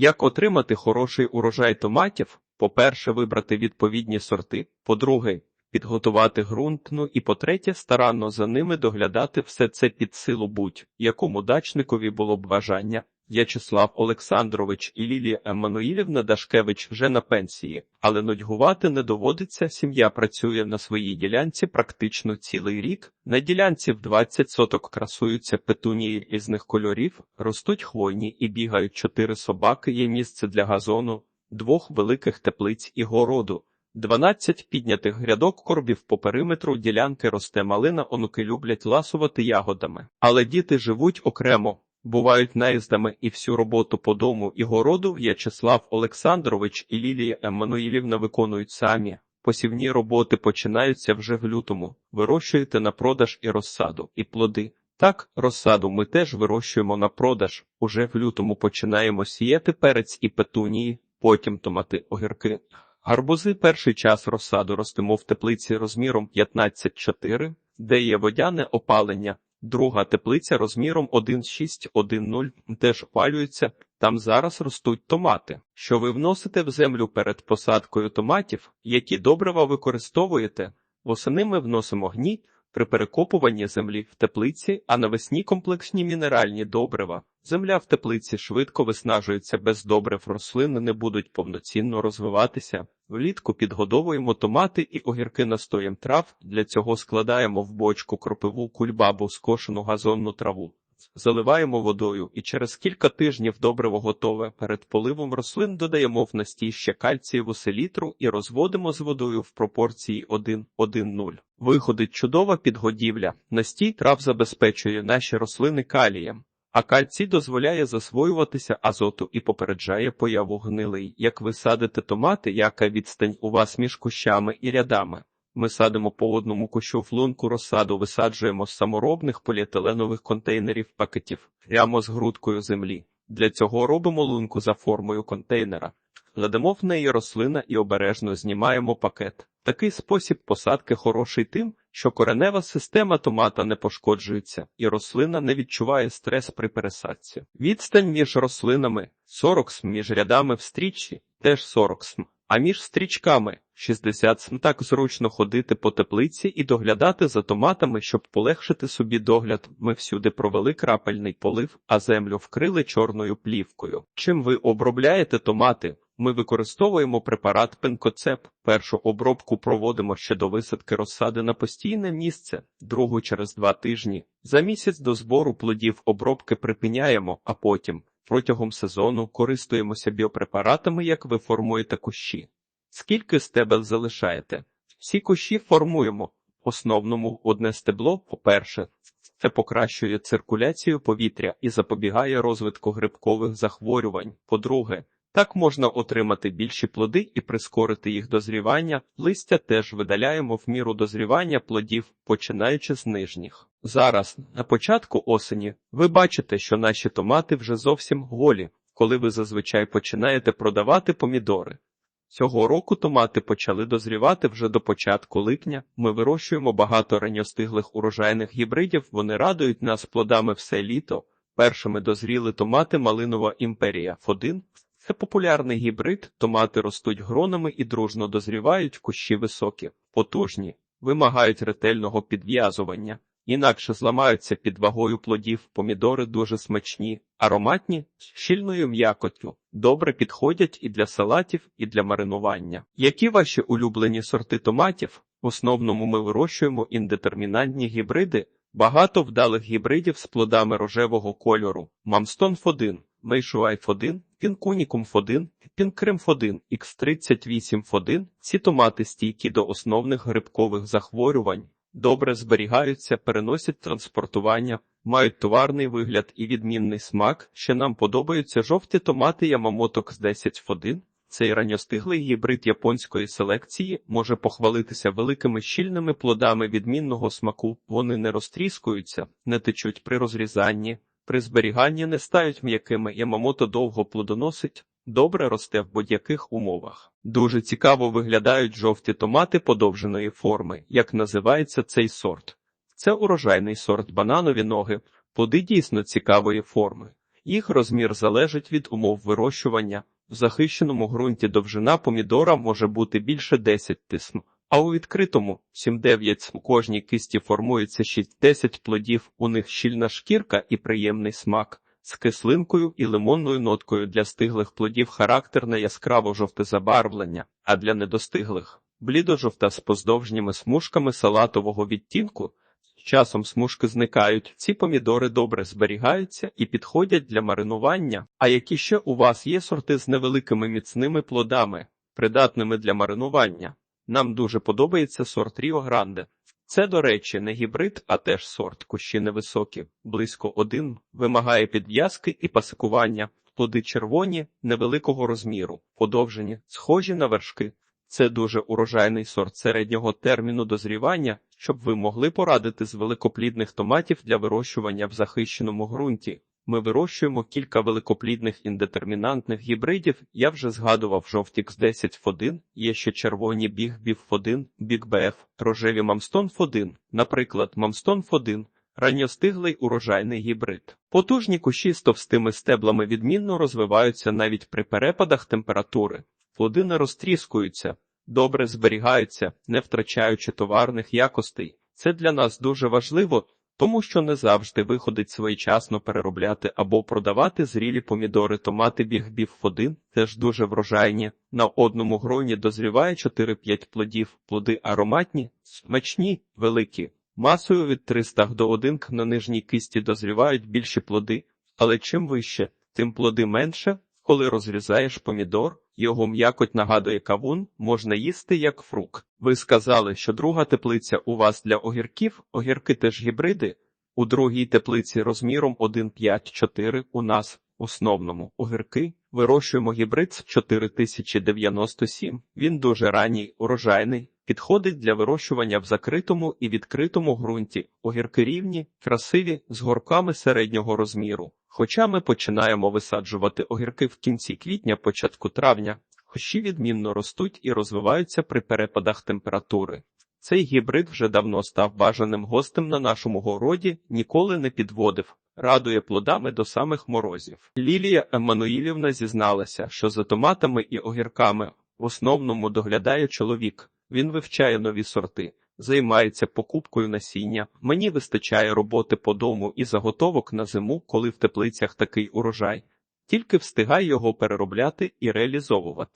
Як отримати хороший урожай томатів? По-перше, вибрати відповідні сорти. По-друге, підготувати ґрунт. Ну і по-третє, старанно за ними доглядати все це під силу будь-якому дачникові було б бажання. В'ячеслав Олександрович і Лілія Еммануїлівна Дашкевич вже на пенсії, але нудьгувати не доводиться. Сім'я працює на своїй ділянці практично цілий рік. На ділянці в 20 соток красуються петунії різних кольорів, ростуть хвойні і бігають чотири собаки. Є місце для газону, двох великих теплиць і городу. 12 піднятих грядок корбів по периметру ділянки росте малина, онуки люблять ласувати ягодами. Але діти живуть окремо, бувають наїздами і всю роботу по дому і городу В'ячеслав Олександрович і Лілія Еммануїлівна виконують самі. Посівні роботи починаються вже в лютому. Вирощуєте на продаж і розсаду, і плоди. Так, розсаду ми теж вирощуємо на продаж. Уже в лютому починаємо сіяти перець і петунії, потім томати огірки. Гарбузи перший час розсаду ростимо в теплиці розміром 15,4, де є водяне опалення. Друга теплиця розміром 1,6-1,0 теж опалюється. Там зараз ростуть томати. Що ви вносите в землю перед посадкою томатів, які добрива використовуєте? Восени ми вносимо гній при перекопуванні землі в теплиці, а навесні комплексні мінеральні добрива. Земля в теплиці швидко виснажується без добрив, рослини не будуть повноцінно розвиватися. Влітку підгодовуємо томати і огірки настоєм трав. Для цього складаємо в бочку кропиву кульбабу скошену газонну траву. Заливаємо водою і через кілька тижнів добриво готове. Перед поливом рослин додаємо в настій ще кальцієву селітру і розводимо з водою в пропорції 1-1-0. Виходить чудова підгодівля. Настій трав забезпечує наші рослини калієм. А кальцій дозволяє засвоюватися азоту і попереджає появу гнилий. Як ви садите томати, яка відстань у вас між кущами і рядами? Ми садимо по одному кущу в лунку розсаду, висаджуємо з саморобних поліетиленових контейнерів пакетів прямо з грудкою землі. Для цього робимо лунку за формою контейнера. Кладемо в неї рослина і обережно знімаємо пакет. Такий спосіб посадки хороший тим, що коренева система томата не пошкоджується, і рослина не відчуває стрес при пересадці. Відстань між рослинами 40 см, між рядами в стрічці теж 40 см, а між стрічками 60 см. Так зручно ходити по теплиці і доглядати за томатами, щоб полегшити собі догляд. Ми всюди провели крапельний полив, а землю вкрили чорною плівкою. Чим ви обробляєте томати? Ми використовуємо препарат пенкоцеп. Першу обробку проводимо ще до висадки розсади на постійне місце, другу через два тижні. За місяць до збору плодів обробки припиняємо, а потім протягом сезону користуємося біопрепаратами, як ви формуєте кущі. Скільки стебел залишаєте? Всі кущі формуємо. В основному одне стебло, по-перше, це покращує циркуляцію повітря і запобігає розвитку грибкових захворювань. По-друге, так можна отримати більші плоди і прискорити їх дозрівання. Листя теж видаляємо в міру дозрівання плодів, починаючи з нижніх. Зараз, на початку осені, ви бачите, що наші томати вже зовсім голі, коли ви зазвичай починаєте продавати помідори. Цього року томати почали дозрівати вже до початку липня. Ми вирощуємо багато ранньостиглих урожайних гібридів. Вони радують нас плодами все літо. Першими дозріли томати Малинова імперія Ф1. Це популярний гібрид, томати ростуть гронами і дружно дозрівають кущі високі, потужні, вимагають ретельного підв'язування, інакше зламаються під вагою плодів, помідори дуже смачні, ароматні, з щільною м'якотю. добре підходять і для салатів, і для маринування. Які ваші улюблені сорти томатів? В основному ми вирощуємо індетермінантні гібриди, багато вдалих гібридів з плодами рожевого кольору, Мамстонф 1. Мейшуайф1, Пінкунікумф1, Пінкримф1, Х38Ф1 ці томати стійкі до основних грибкових захворювань, добре зберігаються, переносять транспортування, мають товарний вигляд і відмінний смак. Ще нам подобаються жовті томати Ямамоток з 10Ф1. Цей ранньостиглий гібрид японської селекції може похвалитися великими щільними плодами відмінного смаку, вони не розтріскуються, не течуть при розрізанні, при зберіганні не стають м'якими, ямамото довго плодоносить, добре росте в будь-яких умовах. Дуже цікаво виглядають жовті томати подовженої форми, як називається цей сорт. Це урожайний сорт бананові ноги, плоди дійсно цікавої форми. Їх розмір залежить від умов вирощування. В захищеному ґрунті довжина помідора може бути більше 10 тисм, а у відкритому 7-9. У кожній кисті формується 6-10 плодів, у них щільна шкірка і приємний смак. З кислинкою і лимонною ноткою для стиглих плодів характерне яскраво жовте забарвлення, а для недостиглих блідо-жовта з поздовжніми смужками салатового відтінку. Часом смужки зникають, ці помідори добре зберігаються і підходять для маринування. А які ще у вас є сорти з невеликими міцними плодами, придатними для маринування? Нам дуже подобається сорт Ріо Гранде. Це, до речі, не гібрид, а теж сорт кущі невисокі, близько один, вимагає підв'язки і пасикування, плоди червоні, невеликого розміру, подовжені, схожі на вершки. Це дуже урожайний сорт середнього терміну дозрівання, щоб ви могли порадити з великоплідних томатів для вирощування в захищеному ґрунті. Ми вирощуємо кілька великоплідних індетермінантних гібридів. Я вже згадував жовтікс 10 F1, є ще червоні біг біф 1 біг БФ, рожеві мамстон F1, наприклад, мамстон F1, ранньостиглий урожайний гібрид. Потужні кущі з товстими стеблами відмінно розвиваються навіть при перепадах температури. Плоди не розтріскуються, добре зберігаються, не втрачаючи товарних якостей. Це для нас дуже важливо, тому що не завжди виходить своєчасно переробляти або продавати зрілі помідори, томати біг-біг 1 теж дуже врожайні. На одному гроні дозріває 4-5 плодів, плоди ароматні, смачні, великі. Масою від 300 до 1 на нижній кисті дозрівають більші плоди, але чим вище, тим плоди менше. Коли розрізаєш помідор, його м'якоть нагадує кавун, можна їсти як фрукт. Ви сказали, що друга теплиця у вас для огірків, огірки теж гібриди. У другій теплиці розміром 1,5-4 у нас, основному, огірки. Вирощуємо гібрид 4097. Він дуже ранній, урожайний, підходить для вирощування в закритому і відкритому ґрунті. Огірки рівні, красиві, з горками середнього розміру. Хоча ми починаємо висаджувати огірки в кінці квітня, початку травня, хощі відмінно ростуть і розвиваються при перепадах температури. Цей гібрид вже давно став бажаним гостем на нашому городі, ніколи не підводив, радує плодами до самих морозів. Лілія Еммануїлівна зізналася, що за томатами і огірками в основному доглядає чоловік. Він вивчає нові сорти, займається покупкою насіння. Мені вистачає роботи по дому і заготовок на зиму, коли в теплицях такий урожай. Тільки встигай його переробляти і реалізовувати.